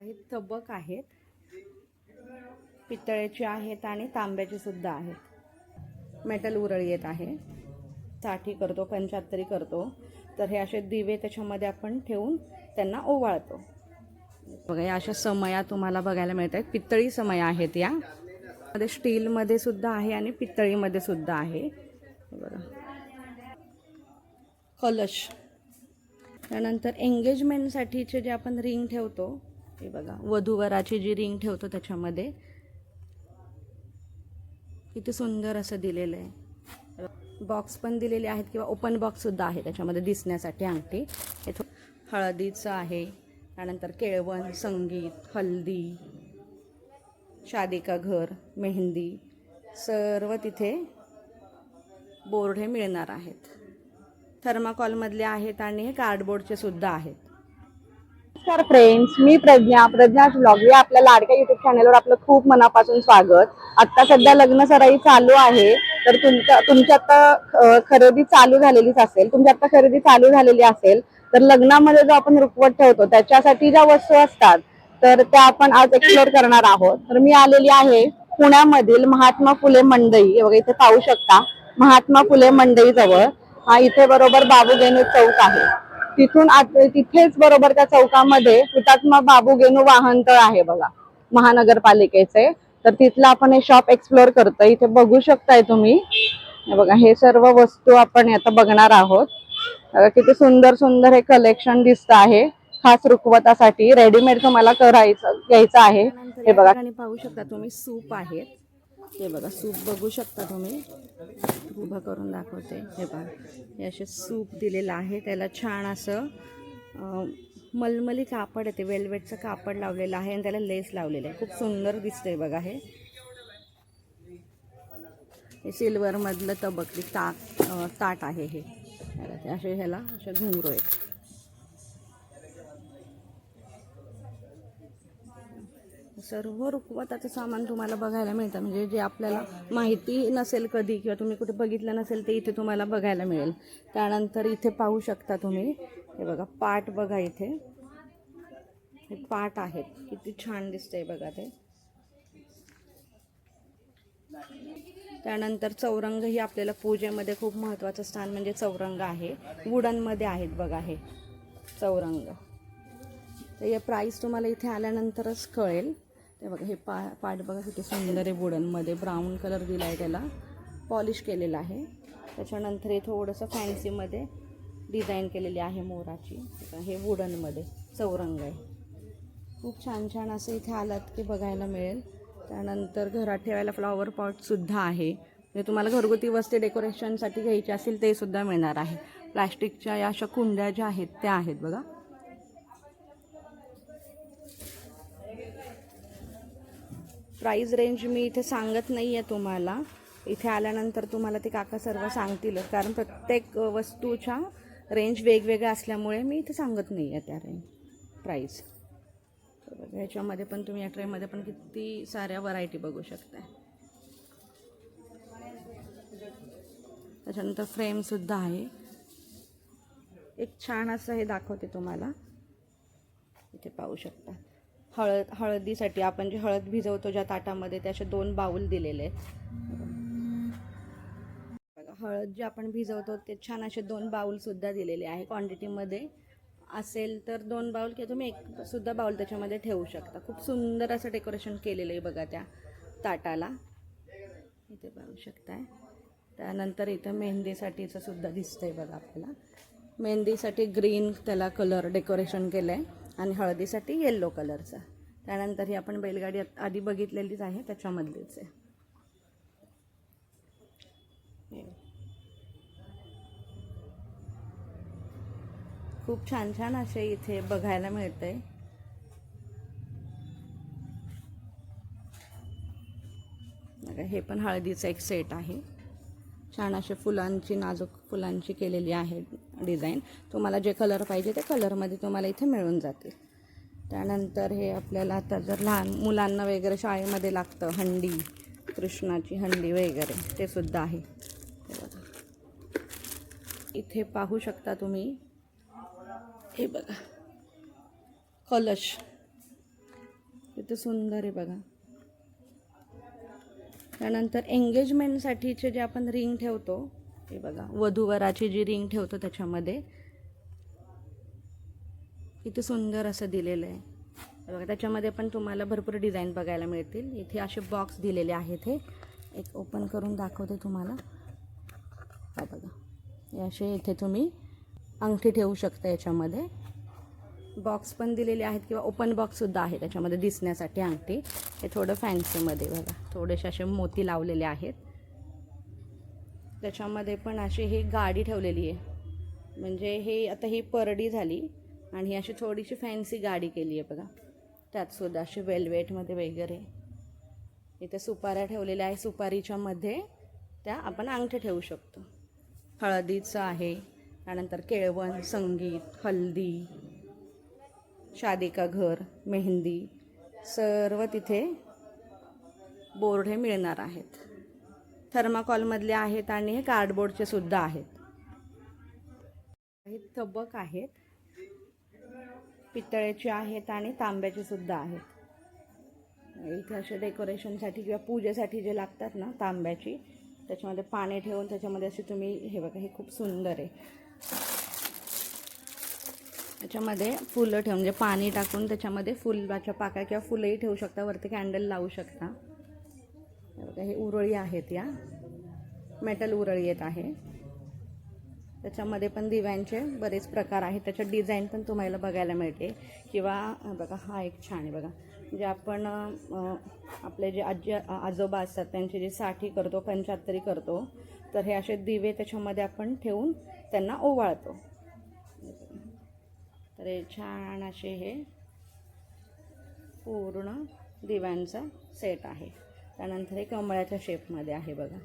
हे तबक आहेत. पितळेचे आहेत आणि तांब्याचे सुद्धा आहेत. मेटल उरळ येत आहे. साठी करतो पंच्याहत्तरी करतो. तर हे असे दिवे त्याच्यामध्ये आपण ठेवून त्यांना ओवाळतो. बघा या अशा समया तुम्हाला बघायला मिळत आहेत पितळी समया आहेत या. मध्ये स्टीलमध्ये सुद्धा आहे आणि पितळीमध्ये सुद्धा आहे. बरं बघा. कलश. त्यानंतर एंगेजमेंटसाठीचे जे आपण रिंग ठेवतो हे बघा. वधूवराची जी रिंग ठेवतो त्याच्यामध्ये. किती सुंदर असं दिलेलं आहे. बॉक्स पण दिलेले आहेत किंवा ओपन बॉक्ससुद्धा आहे त्याच्यामध्ये दिसण्यासाठी अंगठी. हे थो हळदीचं आहे. त्यानंतर केळवण संगीत हल्दी शादी का घर मेहंदी सर्व तिथे बोर्ड हे मिळणार आहेत. थर्माकॉलमधले आहेत आणि हे कार्डबोर्डचे सुद्धा आहेत. नमस्कार फ्रेंड्स मी प्रज्ञा. प्रज्ञा ब्लॉग या आपल्या लाडक्या युट्यूब चॅनलवर आपलं खूप मनापासून स्वागत. आता सध्या लग्न सराई चालू आहे. तर तुमच्या तुमची आता खरेदी चालू झालेलीच असेल. तुमची आता खरेदी चालू झालेली असेल. तर लग्नामध्ये जो आपण रुखवत ठेवतो त्याच्यासाठी ज्या वस्तू असतात तर त्या आपण आज एक्सप्लोअर करणार आहोत. तर मी आलेली आहे पुण्यामधील महात्मा फुले मंडई. बघा इथे पाहू शकता. महात्मा फुले मंडई जवळ. हा इथे बरोबर बाबू गेनू चौक आहे. तिथून तिथेच बरोबर त्या चौकामध्ये हुतात्मा बाबू गेनू वाहनतळ आहे बघा महानगरपालिकेचे. तर तिथलं आपण हे शॉप एक्सप्लोर करतोय. इथे बघू शकताय तुम्ही. बघा हे सर्व वस्तू आपण आता बघणार आहोत. किती सुंदर सुंदर हे कलेक्शन दिसत आहे. खास रुखवतासाठी. रेडीमेड तुम्हाला करायचं घ्यायचं आहे. हे बघा. पाहू शकता तुम्ही सूप आहेत हे बघा सूप बघू शकता तुम्ही. उभं करून दाखवते. हे बघा हे असे सूप दिलेलं आहे. त्याला छान असं मलमली कापड येते वेलवेटचं कापड लावलेलं आहे आणि त्याला लेस लावलेलं आहे. खूप सुंदर दिसतंय बघा हे. हे सिल्वरमधलं तबकली ताक ताट आहे हे. असे ह्याला असे घुंगरू आहेत. सर्व रुखवताचं सामान तुम्हाला बघायला मिळतं. म्हणजे जे आपल्याला माहिती नसेल कधी किंवा तुम्ही कुठे बघितलं नसेल ते इथे तुम्हाला बघायला मिळेल. त्यानंतर इथे पाहू शकता तुम्ही. हे बघा पाट बघा इथे. हे पाट आहेत. किती छान दिसतंय बघा ते. त्यानंतर चौरंग ही आपल्याला पूजेमध्ये खूप महत्त्वाचं स्थान म्हणजे चौरंग आहे. वुडनमध्ये आहेत बघा हे चौरंग. तर या प्राईस तुम्हाला इथे आल्यानंतरच कळेल. ते बघा हे पा पाट बघा किती सुंदर आहे वुडनमध्ये. ब्राऊन कलर दिला आहे त्याला. पॉलिश केलेलं आहे. त्याच्यानंतर हे थोडंसं फॅन्सीमध्ये डिझाईन केलेली आहे मोराची. हे वुडनमध्ये चौरंग आहे. खूप छान छान असं इथे आलात की बघायला मिळेल. त्यानंतर घरात ठेवायला फ्लॉवर पॉटसुद्धा आहे. म्हणजे तुम्हाला घरगुती वस्ती डेकोरेशनसाठी घ्यायची असेल ते सुद्धा मिळणार आहे. प्लास्टिकच्या या अशा कुंड्या ज्या आहेत त्या आहेत बघा. प्राईज रेंज मी इथे सांगत नाही आहे तुम्हाला. इथे आल्यानंतर तुम्हाला ते काका सर्व सांगतीलच कारण प्रत्येक वस्तूच्या रेंज वेगवेगळ्या असल्यामुळे मी इथे सांगत नाही आहे त्या रेंज प्राईज ह्याच्यामध्ये पण तुम्ही या ट्रेमध्ये पण किती साऱ्या व्हरायटी बघू शकताय. त्याच्यानंतर फ्रेमसुद्धा आहे. एक छान असं हे दाखवते तुम्हाला. इथे पाहू शकता. हळद हळदीसाठी आपण जे हळद भिजवतो ज्या ताटामध्ये ते असे दोन बाऊल दिलेले. आहेत बघा हळद जे आपण भिजवतो ते छान असे दोन बाऊलसुद्धा दिलेले आहे क्वांटिटीमध्ये असेल तर दोन बाऊल किंवा तुम्ही एक सुद्धा बाऊल त्याच्यामध्ये ठेवू शकता. खूप सुंदर असं डेकोरेशन केलेलं आहे बघा त्या ताटाला. इथे पाहू शकताय. त्यानंतर इथं मेहंदीसाठीचं सुद्धा दिसतंय बघा आपल्याला. मेहंदीसाठी ग्रीन त्याला कलर डेकोरेशन केलं आहे आणि हळदीसाठी येल्लो कलरचा त्यानंतर ही आपण बैलगाडी आधी बघितलेलीच आहे त्याच्यामधलीच. आहे खूप छान छान असे इथे बघायला मिळतंय. आहे हे पण हळदीचं एक सेट आहे. छान असे फुलांची नाजूक फुलांची केलेली आहे डिझाईन. तुम्हाला जे कलर पाहिजे ते कलरमध्ये तुम्हाला इथे मिळून जातील. त्यानंतर हे आपल्याला आता जर लहान मुलांना वगैरे शाळेमध्ये लागतं हंडी कृष्णाची हंडी वगैरे ते सुद्धा आहे. इथे पाहू शकता तुम्ही. हे बघा. कलश. किती सुंदर आहे बघा. त्यानंतर एंगेजमेंटसाठीचे जे आपण रिंग ठेवतो हे बघा वधूवराची जी रिंग ठेवतो त्याच्यामध्ये किती सुंदर असं दिलेलं आहे. हे बघा त्याच्यामध्ये पण तुम्हाला भरपूर डिझाईन बघायला मिळतील. इथे असे बॉक्स दिलेले आहेत हे. एक ओपन करून दाखवते तुम्हाला. हा बघा हे असे इथे तुम्ही अंगठी ठेवू शकता याच्यामध्ये. बॉक्स पण दिलेले आहेत किंवा ओपन बॉक्ससुद्धा आहे त्याच्यामध्ये दिसण्यासाठी अंगठी. हे थोडं फॅन्सीमध्ये बघा. थोडेसे असे मोती लावलेले आहेत. त्याच्यामध्ये पण अशी ही गाडी ठेवलेली आहे. म्हणजे हे आता ही परडी झाली आणि ही अशी थोडीशी फॅन्सी गाडी केली आहे बघा. त्यातसुद्धा अशी वेल्वेटमध्ये वगैरे. इथे सुपाऱ्या ठेवलेल्या आहे. सुपारीच्या मध्ये त्या आपण अंगठे ठेवू शकतो. हळदीचं आहे. त्यानंतर केळवण संगीत हल्दी. शादी का घर मेहंदी सर्व तिथे बोर्ड हे मिळणार आहेत. थर्माकॉलमधले आहेत आणि हे कार्डबोर्डचे सुद्धा आहेत. काही तबक आहेत. पितळेचे आहेत आणि तांब्याचे सुद्धा आहेत. इथे असे डेकोरेशनसाठी किंवा पूजेसाठी जे लागतात ना तांब्याची त्याच्यामध्ये पाणी ठेवून त्याच्यामध्ये असे तुम्ही हे बघा हे खूप सुंदर आहे. त्याच्यामध्ये फुलं ठेवून म्हणजे पाणी टाकून त्याच्यामध्ये फुलाच्या पाका किंवा फुलंही ठेवू शकता वरती कॅन्डल लावू शकता. बघा हे उरळी आहेत या. मेटल उरळी येत आहे. त्याच्यामध्ये पण दिव्यांचे बरेच प्रकार आहेत. त्याच्यात डिझाईन पण तुम्हाला बघायला मिळते. किंवा बघा हा एक छान आहे बघा. म्हणजे आपण आपले जे आजी आजोबा असतात त्यांची जी साठी करतो पंच्याहत्तरी करतो तर हे असे दिवे त्याच्यामध्ये आपण ठेवून त्यांना ओवाळतो. तर हे छान असे हे पूर्ण दिव्यांचा सेट आहे. त्यानंतर हे कमळाच्या शेपमध्ये आहे बघा.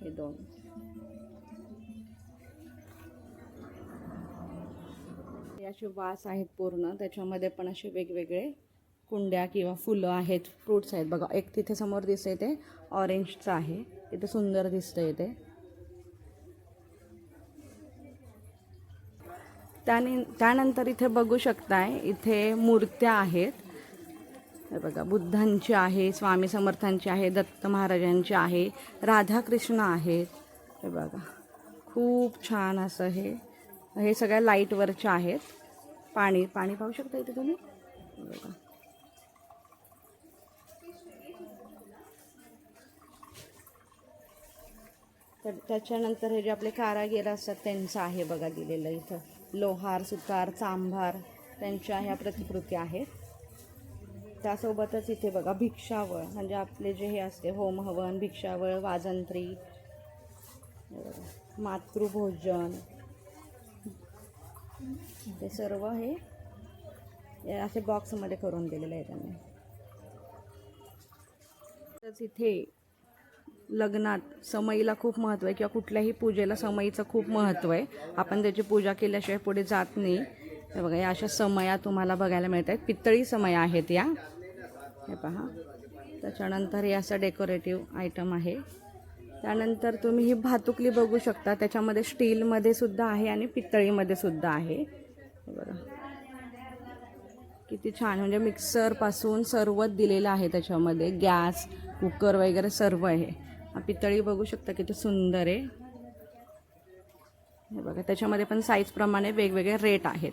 हे दोन. हे असे वास आहेत पूर्ण. त्याच्यामध्ये पण असे वेगवेगळे कुंड्या किंवा फुलं आहेत फ्रूट्स आहेत. बघा एक तिथे समोर दिसतंय ते ऑरेंजचं आहे. तिथे सुंदर दिसतंय ते. त्याने त्यानंतर इथे बघू शकताय इथे मूर्त्या आहेत. हे बघा बुद्धांची आहे स्वामी समर्थांची आहे दत्त महाराजांची आहे राधाकृष्ण आहेत. हे बघा खूप छान असं हे हे सगळ्या लाईटवरच्या आहेत. पाणी पाणी पाहू शकता इथे तुम्ही? बघा. तर त्याच्यानंतर हे जे आपले कारागीर असतात त्यांचं आहे बघा दिलेलं इथं. लोहार सुतार चांभार त्यांच्या ह्या प्रतिकृती आहेत. त्यासोबतच इथे बघा भिक्षावळ म्हणजे आपले जे हे असते होम हवन भिक्षावळ वाजंत्री मातृभोजन ते सर्व हे असे बॉक्समध्ये करून दिलेलं आहे त्यांनी. तसंच इथे लग्नात समईला खूप महत्त्व आहे किंवा कुठल्याही पूजेला समईचं खूप महत्त्व आहे. आपण त्याची पूजा केल्याशिवाय पुढे जात नाही. हे बघा या अशा समया तुम्हाला बघायला मिळत आहेत. पितळी समया आहेत या. हे पहा. त्याच्यानंतर हे असं डेकोरेटिव्ह आयटम आहे. त्यानंतर तुम्ही ही भातुकली बघू शकता. त्याच्यामध्ये स्टीलमध्ये सुद्धा आहे आणि पितळीमध्ये सुद्धा आहे. बरं बघा. किती छान. म्हणजे मिक्सरपासून सर्वच दिलेलं आहे त्याच्यामध्ये. गॅस कुकर वगैरे सर्व आहे. पितळी बघू शकता किती सुंदर आहे. हे बघा त्याच्यामध्ये पण साईजप्रमाणे वेगवेगळे रेट आहेत.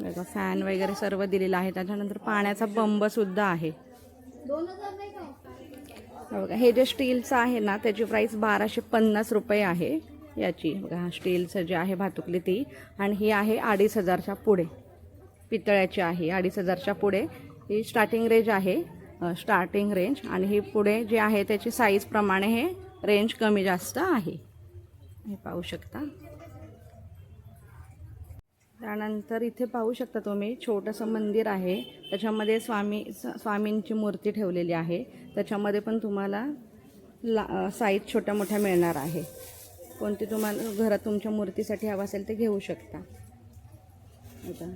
बघा फॅन वगैरे सर्व दिलेला आहे. त्याच्यानंतर पाण्याचा बंब सुद्धा आहे. बघा हे जे स्टीलचं आहे ना त्याची प्राईस बाराशे पन्नास रुपये आहे. याची बघा स्टीलचं जे आहे भातुकली ती. आणि ही आहे अडीच हजारच्या पुढे. पितळ्याची आहे अडीच हजारच्या पुढे. ही स्टार्टिंग रेंज आहे स्टार्टिंग रेंज आणि ही पुढे जे आहे त्याची साईजप्रमाणे हे रेंज कमी जास्त आहे. हे पाहू शकता. त्यानंतर इथे पाहू शकता तुम्ही छोटंसं मंदिर आहे. त्याच्यामध्ये स्वामी स- स्वामींची मूर्ती ठेवलेली आहे. त्याच्यामध्ये पण तुम्हाला ला साईज छोट्या मोठ्या मिळणार आहे. कोणती तुम्हाला घरात तुमच्या मूर्तीसाठी हवं असेल ते घेऊ शकता. आता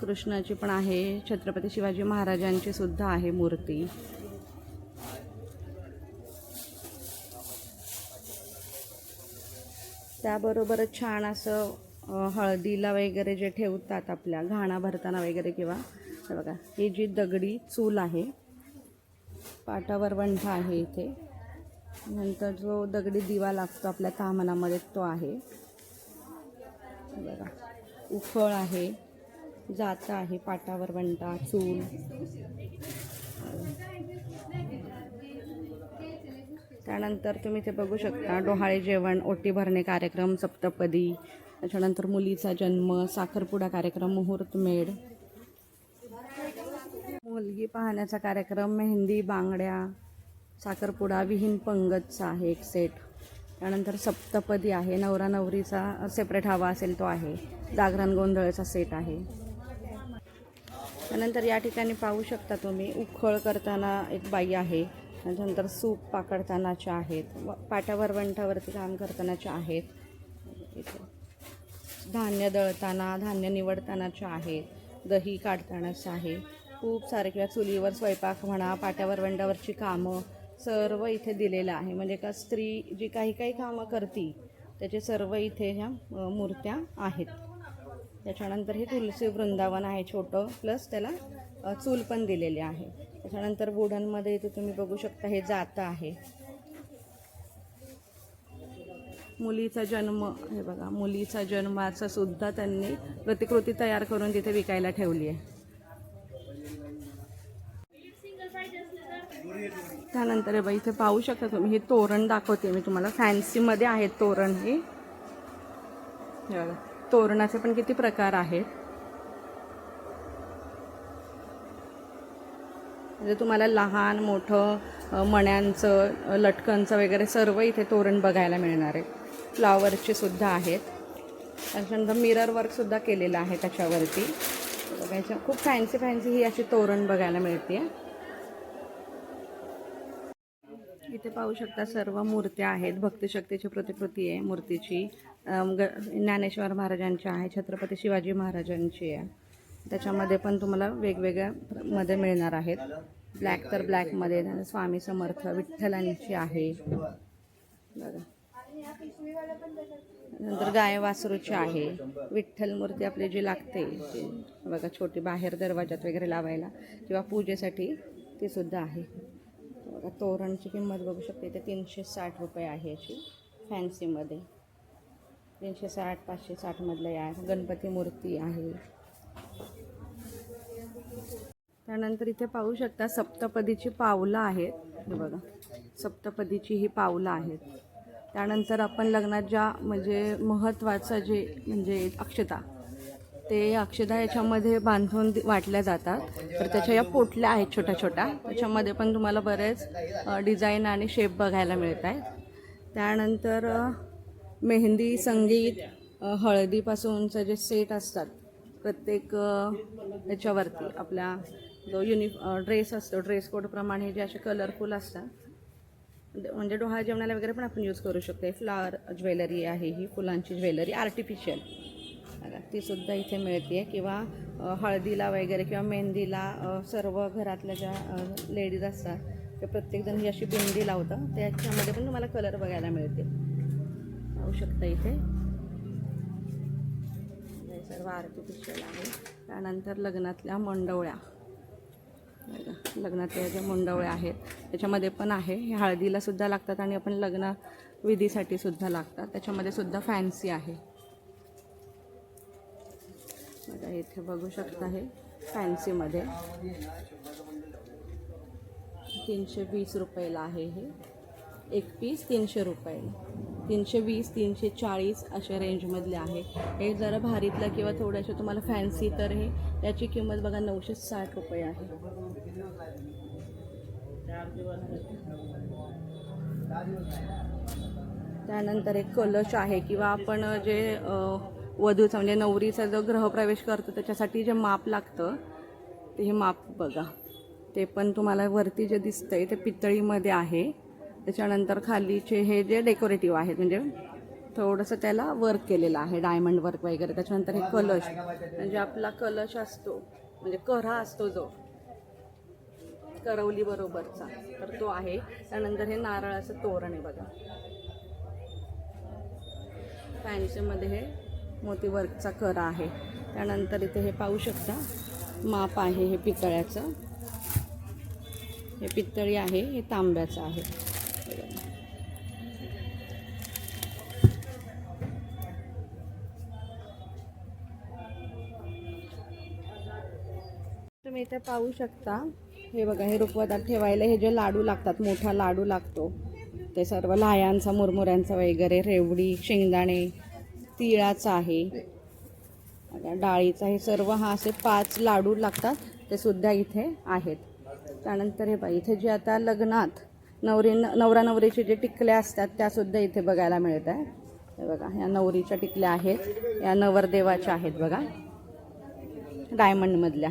कृष्णाची पण आहे छत्रपती शिवाजी महाराजांची सुद्धा आहे मूर्ती. त्याबरोबरच छान असं हळदीला वगैरे जे ठेवतात आपल्या घाणा भरताना वगैरे किंवा बघा ही जी दगडी चूल आहे पाटावर वंठा आहे इथे. नंतर जो दगडी दिवा लागतो आपल्या तामनामध्ये तो आहे. बघा उफळ आहे. जात आहे पाटावर वंटा चूल. त्यानंतर तुम्ही ते बघू शकता डोहाळे जेवण ओटी भरणे कार्यक्रम सप्तपदी. त्याच्यानंतर मुलीचा जन्म साखरपुडा कार्यक्रम मुहूर्तमेढ मुलगी पाहण्याचा कार्यक्रम मेहंदी बांगड्या साखरपुडा विहीन पंगतचा आहे एक सेट त्यानंतर सप्तपदी आहे नवरा नवरीचा सेपरेट हवा असेल तो आहे. जागरण गोंधळचा सेट आहे. त्यानंतर या ठिकाणी पाहू शकता तुम्ही उखळ करताना एक बाई आहे त्यानंतर सूप पाकडतानाच्या आहेत व पाट्यावर वंठावरती काम करतानाच्या आहेत. धान्य दळताना धान्य निवडतानाच्या आहेत दही काढतानाचं आहे. खूप सारे किंवा चुलीवर स्वयंपाक म्हणा पाट्यावर वंडावरची कामं सर्व इथे दिलेलं आहे. म्हणजे का स्त्री जी काही काही कामं करती त्याचे सर्व इथे ह्या मूर्त्या आहेत. त्याच्यानंतर हे तुलसी वृंदावन आहे छोटं प्लस त्याला चूल पण दिलेली आहे. त्याच्यानंतर वुडनमध्ये इथे तुम्ही बघू शकता हे जातं आहे. मुलीचा जन्म हे बघा मुलीचा जन्माचा सुद्धा त्यांनी प्रतिकृती तयार करून तिथे विकायला ठेवली आहे. त्यानंतर हे बघा इथे पाहू शकता तुम्ही हे तोरण दाखवते मी तुम्हाला. फॅन्सीमध्ये आहेत तोरण हे. हे बघा. तोरणाचे पण किती प्रकार आहेत? म्हणजे तुम्हाला लहान मोठं मण्यांचं लटकनचं वगैरे सर्व इथे तोरण बघायला मिळणार आहे. फ्लावरचे सुद्धा आहेत. त्याच्यानंतर मिरर वर्कसुद्धा केलेलं आहे त्याच्यावरती. बघायचं. खूप फॅन्सी फॅन्सी ही अशी तोरण बघायला मिळते आहे इथे पाहू शकता सर्व मूर्त्या आहेत. भक्तिशक्तीची प्रतिकृती आहे मूर्तीची. ग ज्ञानेश्वर महाराजांची आहे छत्रपती शिवाजी महाराजांची आहे. त्याच्यामध्ये पण तुम्हाला वेगवेगळ्या मध्ये मिळणार आहेत. ब्लॅक तर ब्लॅकमध्ये स्वामी समर्थ विठ्ठलांची आहे. बघा. नंतर गाय वासरूची आहे. विठ्ठल मूर्ती आपली जी लागते बघा छोटी बाहेर दरवाजात वगैरे लावायला किंवा पूजेसाठी ती सुद्धा आहे. बघा तोरणची किंमत बघू शकते. ते तीनशे साठ रुपये आहे याची फॅन्सीमध्ये. तीनशे साठ पाचशे साठमधलं या गणपती मूर्ती आहे. त्यानंतर इथे पाहू शकता सप्तपदीची पावलं आहेत. हे बघा सप्तपदीची ही पावलं आहेत. त्यानंतर आपण लग्नात ज्या म्हणजे महत्त्वाचं जे म्हणजे अक्षता ते अक्षदा याच्यामध्ये बांधून वाटल्या जातात. तर त्याच्या या पोटल्या आहेत छोट्या छोट्या. त्याच्यामध्ये पण तुम्हाला बरेच डिझाईन आणि शेप बघायला मिळत आहेत त्यानंतर मेहंदी संगीत हळदीपासूनचं जे सेट असतात प्रत्येक याच्यावरती आपल्या जो युनि ड्रेस असतो ड्रेस कोडप्रमाणे जे असे कलरफुल असतात. म्हणजे-, म्हणजे डोहा जेवणाला वगैरे पण आपण यूज करू शकतो. फ्लावर ज्वेलरी आहे ही फुलांची ज्वेलरी आर्टिफिशियल बघा ती सुद्धा इथे मिळते किंवा हळदीला वगैरे किंवा मेहंदीला सर्व घरातल्या ज्या लेडीज असतात ते प्रत्येकजण ही अशी बिंदी लावतं. त्याच्यामध्ये पण तुम्हाला कलर बघायला मिळते पाहू शकता इथे. सर्व आर्टिफिशियल आहे. त्यानंतर लग्नातल्या मंडवळ्या. लग्नातल्या ज्या मुंडवळ्या आहेत त्याच्यामध्ये पण आहे. हे हळदीला सुद्धा लागतात आणि आपण लग्न विधीसाठी सुद्धा लागतात. त्याच्यामध्ये सुद्धा फॅन्सी आहे. बघा इथे बघू शकता हे फॅन्सीमध्ये. तीनशे वीस रुपयाला आहे हे. एक पीस तीनशे रुपयाला तीनशे वीस तीनशे चाळीस अशा रेंजमधले आहे. हे जरा भारीतलं किंवा थोडंसं तुम्हाला फॅन्सी तर हे याची किंमत बघा नऊशे साठ रुपये आहे. त्यानंतर एक कलश आहे किंवा आपण जे वधूचा म्हणजे नवरीचा जो ग्रहप्रवेश करतो त्याच्यासाठी जे माप लागतं ते हे माप बघा. ते पण तुम्हाला वरती जे दिसतं आहे ते पितळीमध्ये आहे. त्याच्यानंतर खालीचे हे जे डेकोरेटिव्ह आहेत म्हणजे थोडंसं त्याला वर्क केलेलं आहे डायमंड वर्क वगैरे. त्याच्यानंतर हे कलश म्हणजे आपला कलश असतो म्हणजे करा असतो जो. करवली बरोबरचा तर तो आहे. त्यानंतर हे नारळाचं तोरण आहे बघा. फॅन्सीमध्ये हे मोती वर्कचा कर आहे. त्यानंतर इथे हे पाहू शकता माप आहे हे पितळ्याचं. हे पितळी आहे हे तांब्याचं आहे. तुम्ही इथे पाहू शकता हे बघा हे रुखवतात ठेवायला हे जे लाडू लागतात मोठा लाडू लागतो. ते सर्व लायांचा मुरमुऱ्यांचा वगैरे रेवडी शेंगदाणे तिळाचा आहे. डाळीचा हे सर्व हा असे पाच लाडू लागतात. ते सुद्धा इथे आहेत. त्यानंतर हे बघा इथे जे आता लग्नात नवरी नवरा नवरीचे जे टिकल्या असतात त्यासुद्धा इथे बघायला मिळत आहे हे बघा ह्या नवरीच्या टिकल्या आहेत. या नवरदेवाच्या आहेत बघा. डायमंडमधल्या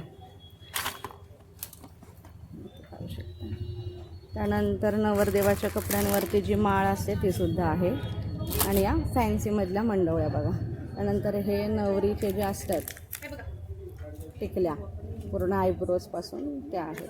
त्यानंतर नवरदेवाच्या कपड्यांवरती जी माळ असते ती सुद्धा आहे. आणि या फॅन्सीमधल्या मंडवळ्या बघा. त्यानंतर हे नवरीचे जे असतात टिकल्या पूर्ण आयब्रोजपासून त्या आहेत.